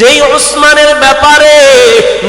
যেই উসমানের ব্যাপারে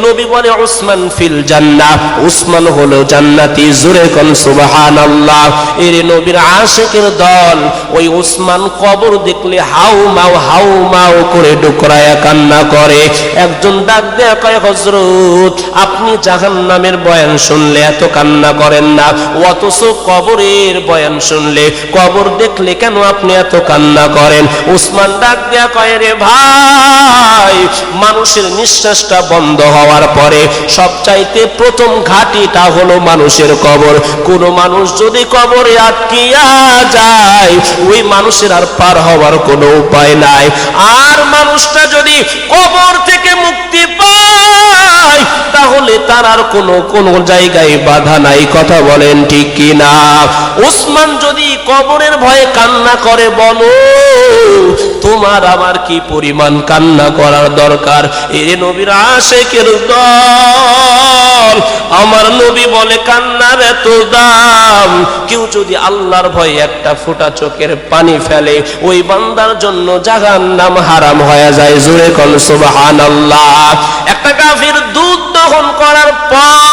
নবী বলে উসমান ফিল জান্নাহ। উসমান হলো জান্নাতি, জোরে কোন সুবহানাল্লাহ। এর নবীর আশিকের দল, ওই উসমান কবর দেখলে হাউ মাও হাউ মাও করে ডুকরায়া কান্না করে। একজন ডাক দেয়া কয়, হযরত, আপনি জাহান্নামের বয়ান শুনলে এত কান্না করেন না। অথচ কবরের বয়ান শুনলে, কবর দেখলে কেন আপনি এত কান্না করেন? উসমান ডাক দেয়া কয়, রে ভাই মানুষের নিঃশ্বাসটা বন্ধ হওয়ার পরে সবচাইতে প্রথম ঘাটিটা হলো মানুষের কবর। কোন মানুষ যদি কবরে আটকিয়া যায়, ওই মানুষের আর পার হওয়ার কোনো উপায় নাই। আর মানুষটা যদি কবর থেকে মুক্তি পায় তাহলে তার আর কোনো কোনো জায়গায় বাধা নাই। কথা বলেন ঠিক কি না উসমান যদি কবরের ভয়ে কান্না করে, বলো, তোমার আমার কি পরিমাণ কান্না করার দরকার? এ নবীর আশেকের দল, আমার নবী বলে কান্নার এত দাম। কেউ যদি আল্লাহর ভয়ে একটা ফোঁটা চোখের পানি ফেলে, ওই বান্দার জন্য জাগান নাম হারাম হয়ে যায়। জোরে কল সুবাহান আল্লাহ একটা কাফির দহন করার পর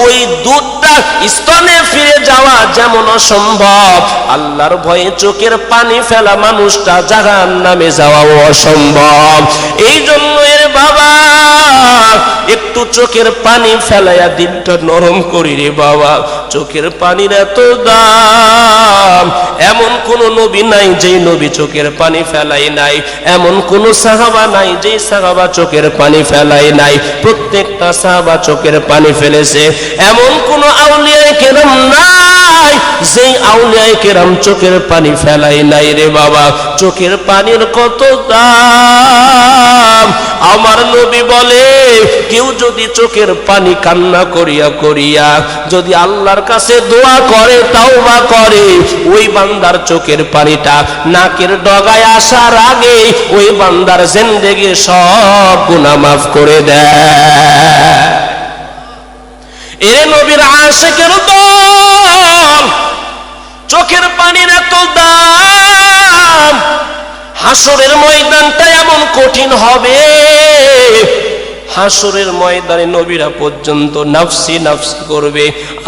ওই দুধটা স্তনে ফিরে যাওয়া যেমন অসম্ভব। আল্লাহর ভয়ে চোখের পানি ফেলা মানুষটা জাহান নামে যাওয়া অসম্ভব। এই জন্য এর বাবা, একটু চোখের পানি ফেলাইয়া দিনটা নরম করি রে বাবা। চোখের পানির এত দাম, এমন কোন নবী নাই যেই নবী চোখের পানি ফেলাই নাই। এমন কোন সাহাবা নাই যেই সাহাবা চোখের পানি ফেলাই নাই। প্রত্যেকটা সাহাবা চোখের পানি ফেলেছে এমন কোন আউলিয়ায় কেরাম নাই, যেই আউলিয়ায় কেরাম চোখের পানি ফেলাই নাই রে বাবা। চোখের পানির কত দাম? আমার নবী বলে, কেউ যদি চোখের পানি কান্না করিয়া করিয়া যদি আল্লাহর কাছে দোয়া করে, তাওবা করে, ওই বান্দার চোখের পানিটা নাকের ডগায় আসার আগে ওই বান্দার জিন্দেগি সব গুনাহ মাফ করে দেয়। এ নবীর আশেকের দল চোখের পানির এত দাম হাসরের ময়দানটা এমন কঠিন হবে। হাসরের ময়দানে নবীরা পর্যন্ত নাফসি নাফসি করবে,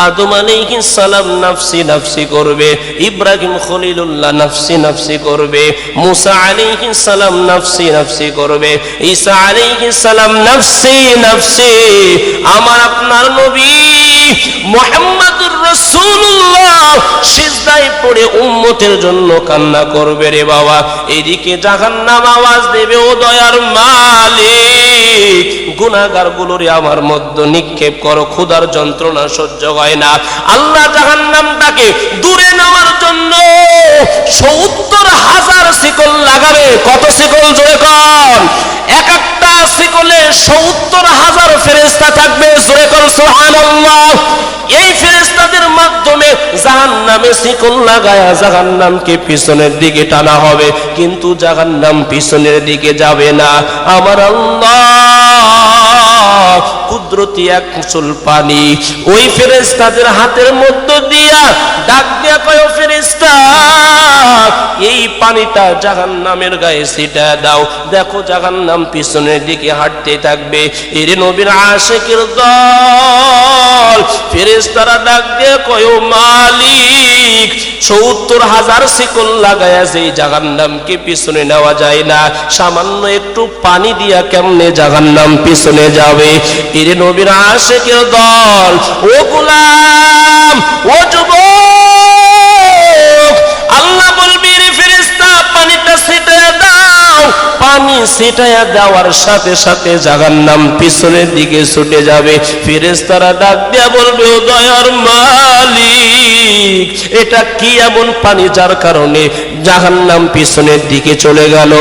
আদম আলাইহিস সালাম নাফসি নাফসি করবে, ইব্রাহিম খলিলুল্লাহ নাফসি নাফসি করবে, মুসা আলাইহিস সালাম নাফসি নাফসি করবে, ঈসা আলাইহিস সালাম নাফসি নাফসি। আমার আপনার নবী মুহাম্মাদুর রাসূলুল্লাহ সিজদায় পড়ে উম্মতের জন্য কান্না করবে রে বাবা। এদিকে জাহান্নাম আওয়াজ দেবে, ও দয়ার মালিক। গুনাহগার গুলোরে আমার মধ্যে নিক্ষেপ করো, ক্ষুধার যন্ত্রণা সহ্য হয় না। আল্লাহ জাহান্নামটাকে দূরে নেওয়ার জন্য সত্তর হাজার শিকল লাগাবে। কত শিকল জোরে কর এক একটা শিকলে সত্তর হাজার ফেরেস্তা থাকবে, জোরে কর এই ফেরেস্তাদের মাধ্যমে জাহান্নামে শিকল লাগায়া জাহান্নামকে পিছনের দিকে টানা হবে, কিন্তু জাহান্নাম পিছনের দিকে যাবে না। আমার আল্লাহ Allah কুদরতি এক এই নাম পিছনের দিকে হাঁটতে থাকবে। নবীর আশেকের দল। ফেরেস্তারা ডাক দিয়ে কয় মালিক, সত্তর হাজার শিকল জাহান নামকে পিছনে নেওয়া যায় না, সামান্য একটু পানি দিয়া কেমনে জাহান নাম পিছনে যাবে? এর নবীর আশেকের দল। ও গুলাম, ও যুবক, আল্লাহ বলবি, রে ফেরেশতা, পানিটা ছিটায়া দাও। পানি ছিটায়া দেওয়ার সাথে সাথে জাহান্নাম পিছনের দিকে ছুটে যাবে। ফেরেশতারা ডাক দিয়া বলবে, ও দয়ার মালিক, এটা কি এমন পানি যার কারণে জাহান্নাম পিছনের দিকে চলে গেল।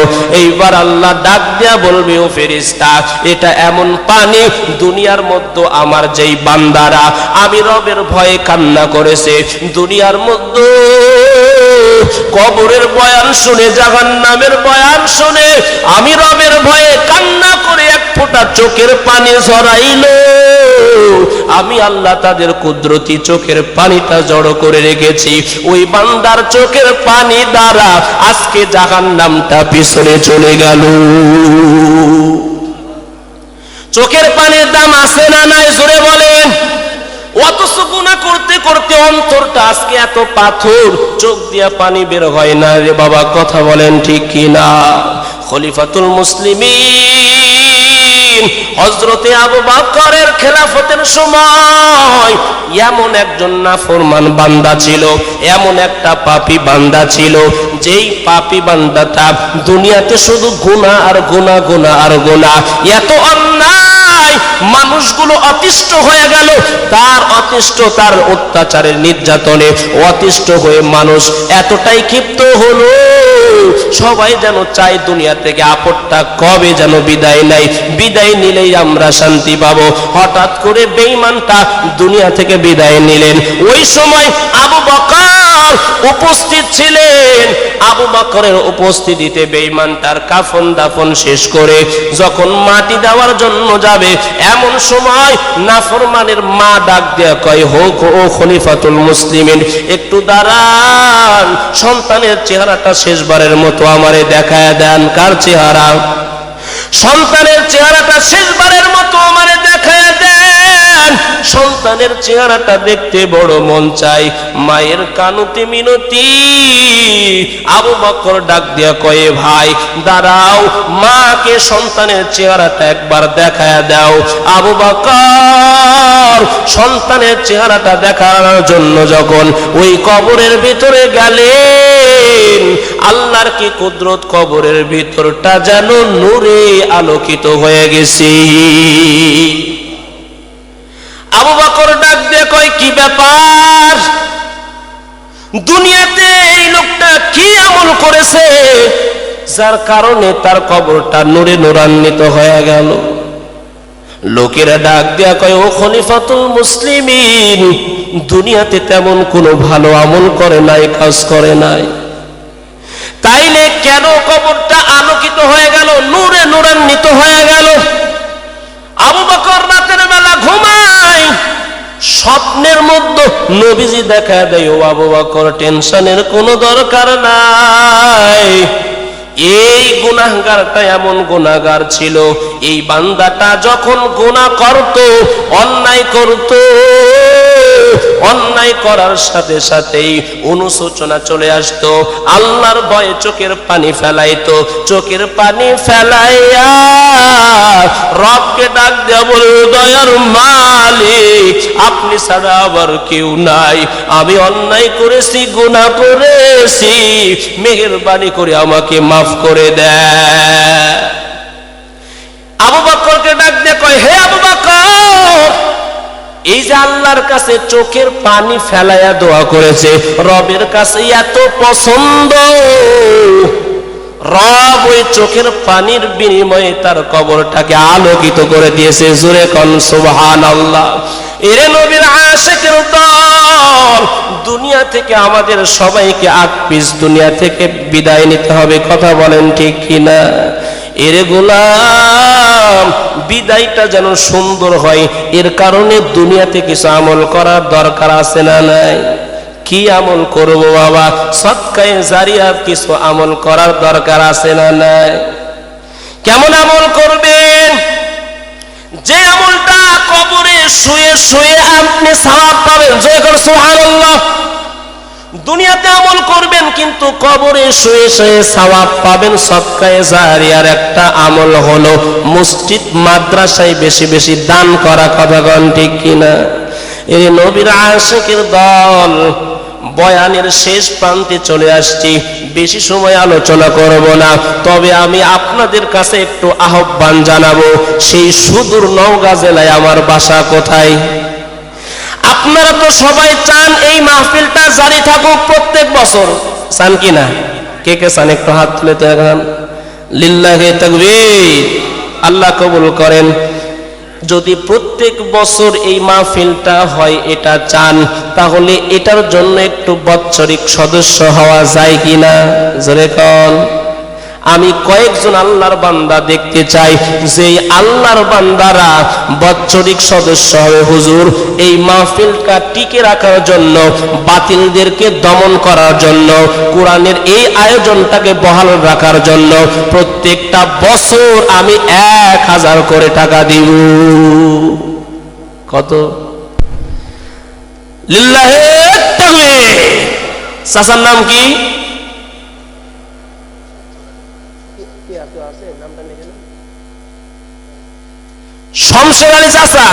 এইবার আল্লাহ ডাক দিয়া বলবে, ও ফেরেশতা, এটা এমন পানি দুনিয়ার মধ্যে আমার যেই বান্দারা আমি রবের ভয়ে কান্না করেছে। দুনিয়ার মধ্যে কবরের বয়ান শুনে জাহান নামের বয়ান শুনে আমি রবের ভয়ে কান্না করে এক ফোঁটা চোখের পানি ঝরাইল। আমি আল্লাহ তাদের কুদরতি চোখের পানিটা জড়ো করে রেখেছি। ওই বান্দার চোখের পানি দ্বারা আজকে জাহান নামটা পিছনে চলে গেল। চোখের পানির দাম আছে না নাই? জোরে বলেন। অথচ গুণা করতে করতে অন্তরটা আজকে এত পাথর, চোখ দিয়া পানি বের হয় না রে বাবা, কথা বলেন ঠিক কি না খলিফাতুল মুসলিমিন। হজরতে আবু বাকরের খেলাফতের সময় এমন একজন নাফরমান বান্দা ছিল, এমন একটা পাপি বান্দা ছিল, যেই পাপি বান্দাটা দুনিয়াতে শুধু গুণা আর গুণা গুণা আর গুণা এত অন্যায়, মানুষগুলো অতিষ্ঠ হয়ে গেল, তার অতিষ্ঠ, তার অত্যাচারের নির্যাতনে অতিষ্ঠ হয়ে মানুষ এতটাই ক্ষিপ্ত হলো। সবাই যেন চাই দুনিয়া থেকে আপদটা কবে যেন বিদায় নেয়। বিদায় নিলেই আমরা শান্তি পাবো। হঠাৎ করে বেঈমানটা দুনিয়া থেকে বিদায় নিলেন। ওই সময় আবু বকর উপস্থিত ছিলেন। আবু বকরের উপস্থিতিতে বেঈমানটার কাফন দাফন শেষ করে যখন মাটি দেওয়ার জন্য যাবে, এমন সময় নাফরমানের মা ডাক দেয়া কয় হোক ও খলিফাতুল মুসলিমিন, একটু দাঁড়ান। সন্তানের চেহারাটা শেষবারের মতো আমারে দেখায় দেন। কার চেহারা? সন্তানের চেহারাটা শেষবারের মতো আমারে সন্তানের চেহারাটা দেখতে বড় মন চাই। মায়ের কানুতি মিনতি। আবু বকর ডাক দিয়া কয়ে, ভাই, দাঁড়াও। মাকে সন্তানের চেহারাটা একবার দেখায় দাও। আবু বকর, সন্তানের চেহারাটা দেখার জন্য যখন ওই কবরের ভিতরে গেলেন, আল্লাহর কি কুদরত কবরের ভিতরটা যেন নূরে আলোকিত হয়ে গেছে। বকর ডাক দিয়ে কয়, কি ব্যাপার? দুনিয়াতে এই লোকটা কি আমল করেছে? যার কারণে তার কবরটা নূরে নূরান্বিত হয়ে গেল। লোকেরা ডাক দেয়া কয়, ও খলিফাতুল মুসলিমিন, দুনিয়াতে তেমন কোনো ভালো আমল করে নাই, কাজ করে নাই। তাইলে কেন কবরটা আলোকিত হয়ে গেল, নূরে নূরান্বিত হয়ে গেল? আবু বকর রাতের বেলা ঘুমায় স্বপ্নের মধ্যে নবীজি দেখা দেয়, ও আবু বকর, টেনশনের কোনো দরকার নাই। এই গুনাহগারটা এমন গুনাহগার ছিল, এই বান্দাটা যখন গুনাহ করত, অন্যায় করত অন্যায় করার সাথে সাথেই অনুশোচনা চলে আসতো। আল্লাহর ভয়ে চোখের পানি ফেলাইতো। চোখের পানি ফেলাইয়া রবকে ডাক দেওয়া বলে দয়ার মালিক, আপনি ছাড়া আবার কেউ নাই। আমি অন্যায় করেছি, গুনাহ করেছি। মেহেরবানি করে আমাকে মাফ করে দেয় আবু বকরকে ডাক দিয়ে কয়, হে আবু বকর এই যে আল্লাহর কাছে চোখের পানি ফেলাইয়া দোয়া করেছে, রবের কাছে এত পছন্দ। রব ওই চোখের পানির বিনিময়ে তার কবরটাকে আলোকিত করে দিয়েছে। জুরে কন সুবহান আল্লাহ এরে নবীর আশেকের দল, দুনিয়া থেকে আমাদের সবাইকে আট পিস, দুনিয়া থেকে বিদায় নিতে হবে। কথা বলেন ঠিক কিনা? এর গোলাম, বিদায়টা যেন সুন্দর হয়। এর কারণে দুনিয়াতে কিছু আমল করার দরকার আছে না নাই? কি আমল করব বাবা? সৎকায় জারিয়াত কিছু আমল করার দরকার আছে না নাই? কেমন আমল করবেন? যে আমলটা কবরে শুয়ে শুয়ে আপনি সাওয়াব পাবেন। জয় কর সুবহানাল্লাহ দুনিয়াতে আমল করবেন, কিন্তু কবরে শুয়ে শুয়ে সওয়াব পাবেন সৎকায়ে জারিয়ার একটা আমল হলো মসজিদ, মাদ্রাসায় বেশি বেশি দান করা, কথা গণ ঠিক কিনা? এই নবীর আশেকের দল, বয়ানের শেষ প্রান্তে চলে আসছি, বেশি সময় আলোচনা করব না, তবে আমি আপনাদের কাছে একটু আহ্বান জানাব, সেই সুদূর নওগাঁ জেলায় আমার বাসা কোথায়? আপনারা তো সবাই চান এই মাহফিলটা জারি থাকুক প্রত্যেক বছর। চান কি না? কে কে চান? একটু হাত তুলে তো এখন লিল্লাহে তাকবীর। আল্লাহ কবুল করেন। যদি প্রত্যেক বছর এই মাহফিলটা হয়, এটা চান, তাহলে এটার জন্য একটু বৎসরিক সদস্য হওয়া যায় কিনা জোরে কন। আমি কয়েকজন আল্লাহর বান্দা দেখতে চাই। যে আল্লাহর বান্দারা বাৎসরিক সদস্য হবে, হুজুর, এই মাহফিলটা টিকে রাখার জন্য, বাতিলদেরকে দমন করার জন্য, কোরআনের এই আয়োজনটাকে বহাল রাখার জন্য প্রত্যেকটা বছর আমি এক হাজার করে টাকা দিব। কত? লিল্লাহে চাচার নাম কি? Homsonali sasa